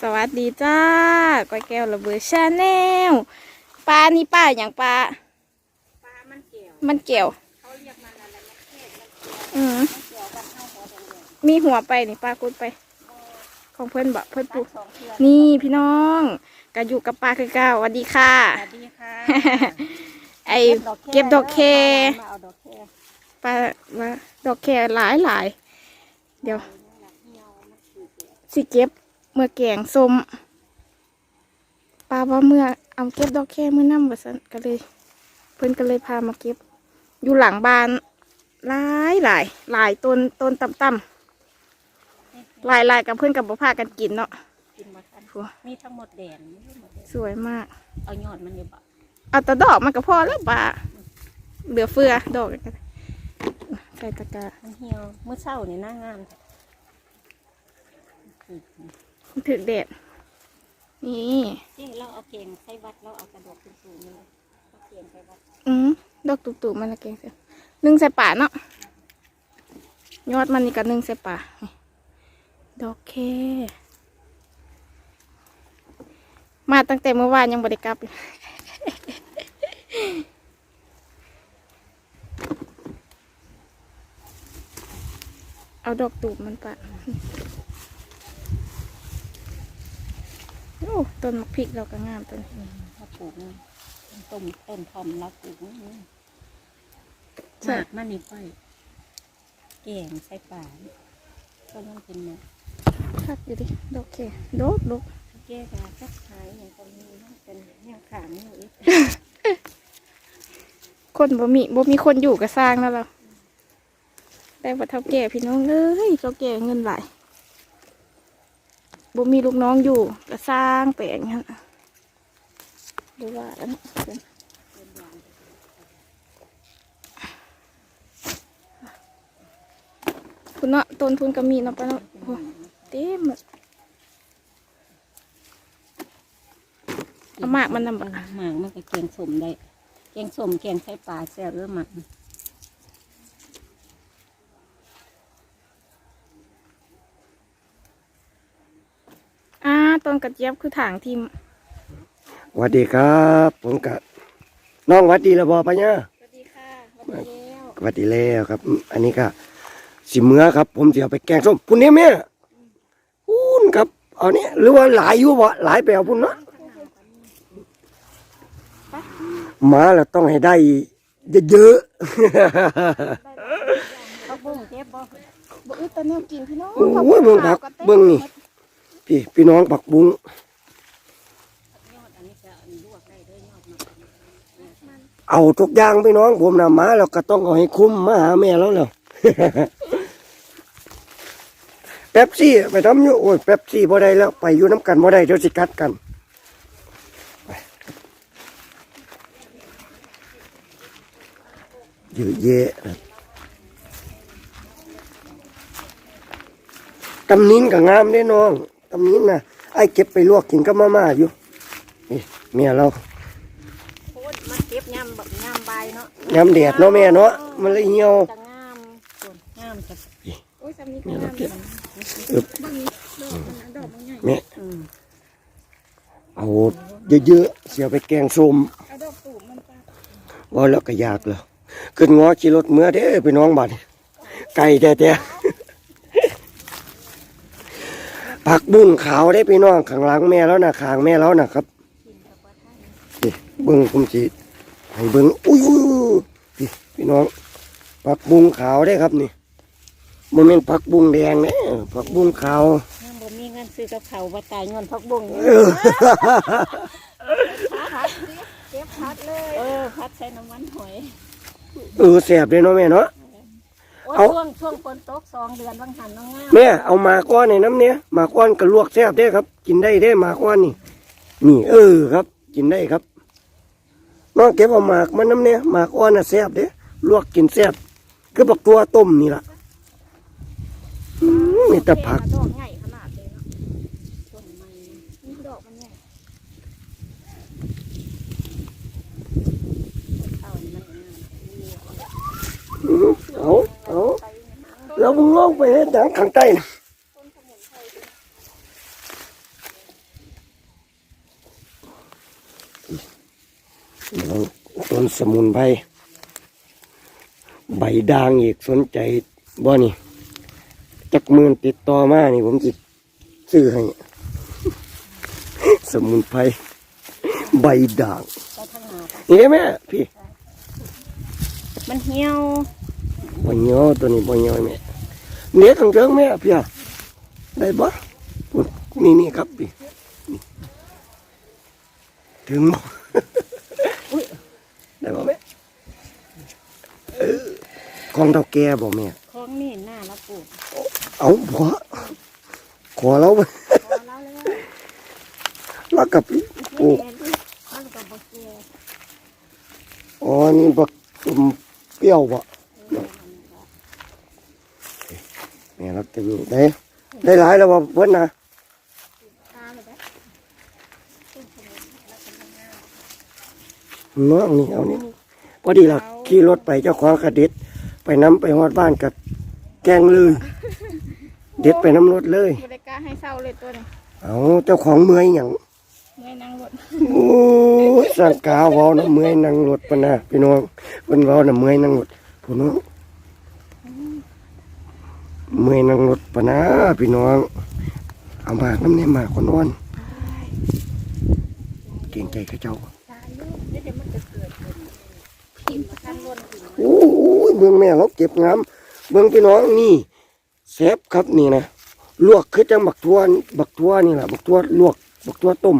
สวัสดีจ้าก้อยแก้วระเบิดชาแนลปลานี่ป้าอย่างปลาปลามันเกี่ยวมันเกี่ยวเขาเรียกมันอะไรนะแค่มันอืมเกี่ยวกันเข้าหัวแดงมีหัวไปนี่ป้ากุดไป ของเพื่อนบอกเพื่อนๆปลูตักดสองเทือนนี่พี่น้องก็อยู่กับป้าคือเก้าสวัสดีค่ะสวัสดีค่ะไอเก็บดอกแคมาเอาดอกแคป้าว่าดอกแคหลายหลายเดี๋ยว สิเก็บเมื่อแกงส้มป้าว่าเมื่อเอาเก็บดอกแค่เมื่อน้ำบัสันก็เลย เพิ่นก็เลยพามาเก็บ อยู่หลังบ้านหลายหลายหลายต้นต้นต่ำต่ำหลายหลายกับเพื่อนกับบ่พากันกินเนาะกินมาทันฟัวมีทั้งหมดแดงมีทั้งหมดแดงสวยมาก เอายอดมันอยู่บ่เอาแต่ดอกมันก็พอแล้วป้าเหลือเฟือดอกก็ได้ใส่ตะกร้ามันเหี่ยวเมื่อเช้านี่หน้างามจ้ะ ถึกแดด นี่เจ๊เราเอาเก่งใส่วัดเราเอากระดกสูงๆเลยเอาเก่งใส่วัดอืมดอกตุ่ๆมันละแกงเสียนึ่งใส่ป่าเนาะยอดมันนี่ก็นึ่งใส่ป่าดอกแคมาตั้งแต่เมื่อวานยังบริกลับอยู่เอาดอกตูบมันปะ โอ้ต้นมะพริกเราก็งามต้นนี้เราปลูกนี่ต้นต้นทอมเราปลูกนี่ใช่หมากมันนี่ค่อยแกงใส่ป่าก็ต้องเป็นหมากคักอยู่ดิดอกแคดอกดอกแก้กาสักขายอย่างตรงนี้นะเป็นแนวขางนี่อีกคนบ่มีบ่มีคนอยู่ก็สร้างแล้วเราแต่ว่าเท่าแก่พี่น้องเอ้ยเท่าแก่เงินหลาย บ่มีลูกน้องอยู่ก็สร้างแปลงฮะดูว่าแล้วคุณเนาะต้นทุนก็มีเนาะปะเนาะโอ้เต็มอะเอามากมันนำบะหมากมันก็แกงสมได้แกงสมแกงไข่ปลาแซ่บเรื่องหมาก อ่า ต้นกระเจี๊ยบคือถางทิมสวัสดีครับ ผมกับน้องหวัดดีละบอปะเนี่ยสวัสดีค่ะสวัสดีแล้วหวัดดีแล้วครับ อันนี้ก็สิเมือครับ ผมจะเอาไปแกงส้มพุ่นนี้แม่พุ่นครับ เอาเนี่ยหรือว่าหลายอยู่บ่หลายแปลวพุ่นเนาะมาแล้วต้องให้ได้เยอะเขาบุ้งเจ็บบ่บ่อึดแตะแนวกินพี่น้องๆโอ้ยเบิ่งผักเบิ่งนี่ พี่พี่น้องผักบุ้งเอาทุกอย่างพี่น้องผมนะมาแล้วก็ต้องเอาให้คุ้มมาหาแม่แล้วแล้วเป๊ปซี่ไปทำอยู่โอ้ยเป๊ปซี่บ่ได้แล้ว ไปอยู่น้ำกันบ่ได้เดี๋ยวสิกัดกันเยอะแยะตำนิ้นก็งามเด้น้อง ตำนิ้นนะไอ้เก็บไปลวกกินกับมาม่าอยู่นี่เมียเราโคตรมันเก็บยำแบบยำใบเนาะยำแดดเนาะแม่เนาะมันเลยเหี่ยวจะงามส่วนงามจะโอ้ยสำนี้ก็งามเก็บเลยบางนี้ดอกมันนะดอกมันใหญ่แม่อืมเอาเยอะๆเสียไปแกงส้มเอาดอกตูบมันไปว่าแล้วก็ยากเลยขึ้นงอขี่รถเมื่อเด้อพี่น้องบัดไก่แต่แต่ ผักบุ้งขาวได้พี่น้องข้างหลังแม่แล้วนะข้างแม่แล้วนะครับนี่เบิ้งผมสิให้เบิ้งอุ้ยพี่พี่น้องผักบุ้งขาวได้ครับนี่มันเป็นผักบุ้งแดงเนี่ยผักบุ้งขาวยังบ่มีเงินซื้อกับเขาวบ่ตายเงินพักบุ้งเออพัดเก็บพัดเลยเออพัดใส่น้ำมันหอยเออแสบเลยเนาะแม่เนาะ โอ้ยเอา ช่วงช่วงฝนตกสองเดือนบางหันน้องงามแม่เอาหมาก้อนในน้ำเนี้ยหมาก้อนก็ลวกแซ่บได้ครับ กินได้ได้หมาก้อนนี่ นี่เออครับ กินได้ครับน้องเก็บเอาหมากมันน้ำเนี้ยหมากอ้อนน่ะแซ่บเด้ลวกกินแซ่บคือบักตัวต้มนี่ล่ะอืมมีแต่ผัก ดอกใหญ่ขนาดเลยเนาะ มึงลงไปเห็นแต่ข้งใต้ต้นสมุนไพรใบด่างอีกสนใจบ่นี่จักมือติดต่อมานี่ผมจิซื้อให้สมุนไพรใบด่างนี่ไไหมพี่มันเหี่ยวมันเหี่ยวตัวนี้มันเหี่ยวไหม เนี้ยทั้งเทิงแม่พี่อะได้บ่พูดนี่นี่ครับพี่นี่ถึงบ่ได้บ่แม่เออของเท่าแก่บ่แม่ของนี่หน้าแล้วปลูกเอาบ่ขอเราพอแล้วเลยแล้วกับนี่ปลูกแอนดิมันก็บ่แก่อ๋อนี่บักตุ่มเปรี้ยวบ่ เออมันก็ แม่เราจะอยู่ได้ได้หลายแล้วบ่เพิ่นน่ะตาเลยได้น้องนี่เอานี่พอดีล่ะขี่รถไปเจ้าของกระเด็ดไปน้ำไปฮอดบ้านกับแกงเลย เด็ดไปน้ำรถเลยบริการให้เศร้าเลยตัวนี้เอาเจ้าของเมื่อยหยังเมื่อยนั่งรถโอ้ยสังกาเว้านะเมื่อยนั่งรถปะนะพี่น้องเพิ่นเว้านะเมื่อยนั่งรถพี่น้อง เมื่อยนั่งรถปะนะพี่น้อง เอามากน้ำเนี่ยมากคนอ่อนเก่งใจกับเจ้าเจ้าโอ้ยเบื้องแม่เราเก็บงามเบื้องพี่น้องนี่แซ่บครับนี่นะลวกคือจังบักทัวบักทัวนี่แหละบักทัวลวกบักทัวต้ม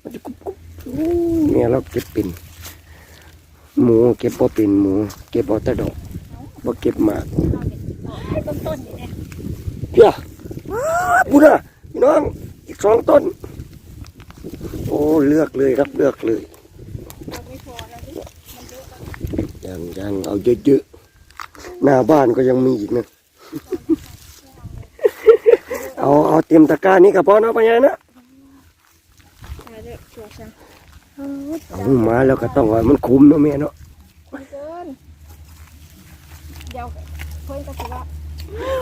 มันจะกรุบกรุบโอ้ยเราเก็บเป็น หมูเก็บบ่เป็นหมู เก็บเอาต่ดอกบ่เก็บมาก ให้ต้นต้นนี่เนี่ยเพียบุญอะพี่น้องอีกสองต้น โอ้เลือกเลยครับเลือกเลยเราไม่พอแล้วดิมันเยอะแล้วยังยังเอาเยอะๆหน้าบ้านก็ยังมีอีกนะเอาเอาเตรียมตะกร้านี้กับพ่อเนาะปัญญานะมาเยอะชัวร์จังเอามาแล้วก็ต้องว่ามันคุ้มเนาะแม่เนาะมันเกินเดี๋ยวเพื่อนก็คิดว่า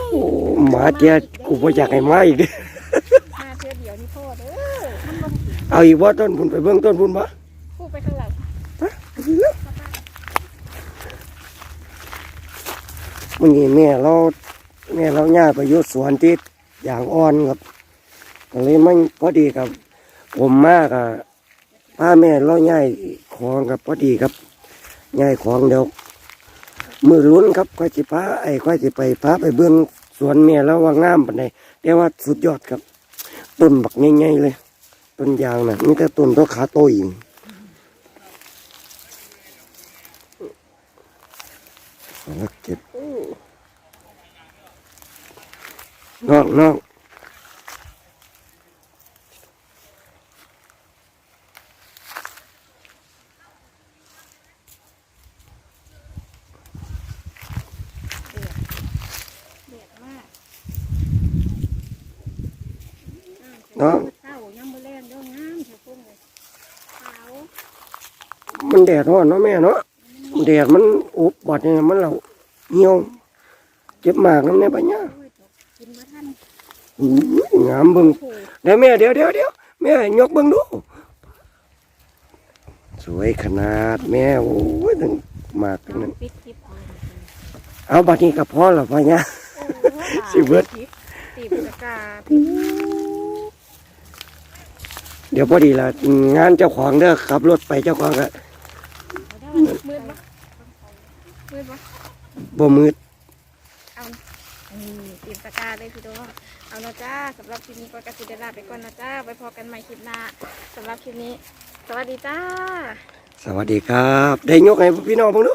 โอ้หมาเจ้ากูบ่อยากให้มาอีกเด้อมาเทื่อเดียวนี่พ่อเด้อมันบ่เอาอีกว่าต้นพุ่นไปเบิ่งต้นพุ่นบ่พูดไปข้างหลังมันนี่แม่เราแม่เราย่าไปอยู่สวนที่อย่างอ่อนครับก็เลยมันพอดีครับ ผมมากอะพาแม่เราย่ายของครับพอดีครับย่ายของเดี๋ยว มือลุ้นครับควายสิพาไอ้ควายสีไปพาไปเบื้องสวนเม่แล้วว่างามปานใดแต่ว่าสุดยอดครับ ต้นบักง่ายๆเลย ต้นยางนะนี่แต่ต้นตัวขาโตเองแล้วเก็บนอกนอก เดือดมาก น้อง เศร้ายังบ่แรงเด้องามแท้พุ่นเลย ขาว มันแดดร้อนเนาะแม่เนาะแดดมันอุบบาดเนี่ยมันเราเหี่ยวเจ็บมากน้ำเนี่ยปัญญากินมาทันอู้ยงามเบิ่งเดี๋ยวแม่เดี๋ยวเดี๋ยวเดี๋ยวแม่ยกเบิ่งดู สวยขนาดแม่โอ้ยถึงมากทั้งนั้นปิดคลิปเอาเอาบัดนี้ก็พอแล้วปัญญาสิเบิดตีบตะกร้าเดี๋ยวพอดีละงานเจ้าของเด้อขับรถไปเจ้าของก็ มืดปะ มืดปะบ่มืดนี่ตีบตะกร้าเลยพี่โดองเอาละจ้าสำหรับคลิปนี้ก็กระสิเดลาไปก่อนนะจ้าไว้พอกันใหม่คลิปหน้าสำหรับคลิปนี้ สวัสดีจ้า สวัสดีครับ ได้ยกให้พี่น้องเพิ่งดู